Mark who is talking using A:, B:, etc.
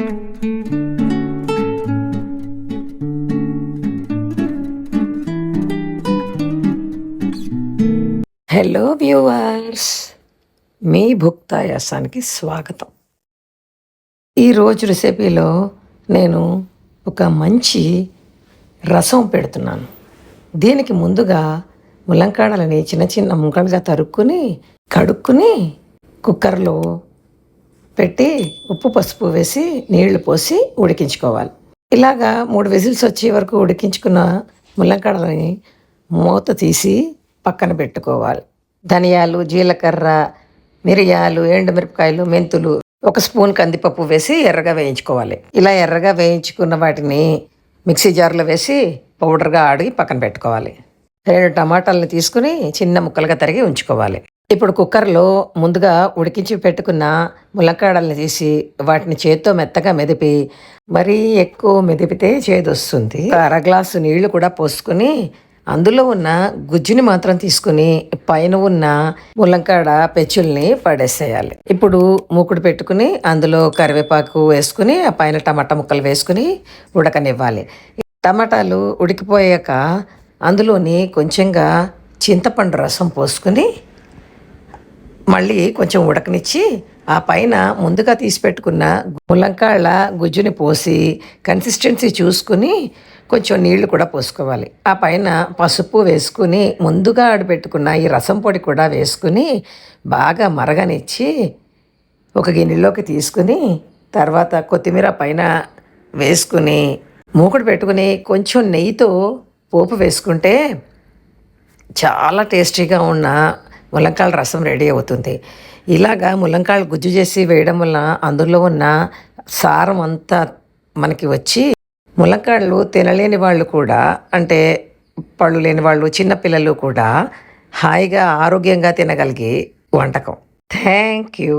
A: Hello viewers మీ భుక్తాయాసానికి స్వాగతం. ఈరోజు రెసిపీలో నేను ఒక మంచి రసం పెడుతున్నాను. దీనికి ముందుగా ములంకాడలని చిన్న చిన్న ముక్కలుగా తరుక్కుని కడుక్కుని కుక్కర్లో పెట్టి ఉప్పు పసుపు వేసి నీళ్ళు పోసి ఉడికించుకోవాలి. ఇలాగా మూడు విజిల్స్ వచ్చే వరకు ఉడికించుకున్న ములంకాడలని మూత తీసి పక్కన పెట్టుకోవాలి. ధనియాలు జీలకర్ర మిరియాలు ఎండుమిరపకాయలు మెంతులు ఒక స్పూన్ కందిపప్పు వేసి ఎర్రగా వేయించుకోవాలి. ఇలా ఎర్రగా వేయించుకున్న వాటిని మిక్సీ జార్లో వేసి పౌడర్గా ఆడి పక్కన పెట్టుకోవాలి. రెండు టమాటాలను తీసుకుని చిన్న ముక్కలుగా తరిగి ఉంచుకోవాలి. ఇప్పుడు కుక్కర్లో ముందుగా ఉడికించి పెట్టుకున్న ములక్కాడల్ని తీసి వాటిని చేత్తో మెత్తగా మెదిపి మరీ ఎక్కువ మెదిపితే చేదొస్తుంది. అర గ్లాసు నీళ్ళు కూడా పోసుకుని అందులో ఉన్న గుజ్జుని మాత్రం తీసుకుని పైన ఉన్న ములంకాడ పెచ్చుల్ని పడేసేయాలి. ఇప్పుడు మూకుడు పెట్టుకుని అందులో కరివేపాకు వేసుకుని ఆ పైన టమాటా ముక్కలు వేసుకుని ఉడకనివ్వాలి. టమాటాలు ఉడికిపోయాక అందులోని కొంచెంగా చింతపండు రసం పోసుకుని మళ్ళీ కొంచెం ఉడకనిచ్చి ఆ పైన ముందుగా తీసి పెట్టుకున్న ములంకాళ్ళ గుజ్జుని పోసి కన్సిస్టెన్సీ చూసుకుని కొంచెం నీళ్ళు కూడా పోసుకోవాలి. ఆ పైన పసుపు వేసుకుని ముందుగా ఆడబెట్టుకున్న ఈ రసం పొడి కూడా వేసుకుని బాగా మరగనిచ్చి ఒక గిన్నెలోకి తీసుకుని తర్వాత కొత్తిమీర పైన వేసుకుని మూకుడు పెట్టుకుని కొంచెం నెయ్యితో పోపు వేసుకుంటే చాలా టేస్టీగా ఉన్న ములంకాయల రసం రెడీ అవుతుంది. ఇలాగా ములంకాయలు గుజ్జు చేసి వేయడం వల్ల అందులో ఉన్న సారం అంతా మనకి వచ్చి ములంకాయలు తినలేని వాళ్ళు కూడా అంటే పళ్ళు లేని వాళ్ళు చిన్నపిల్లలు కూడా హాయిగా ఆరోగ్యంగా తినగలిగే వంటకం. Thank you.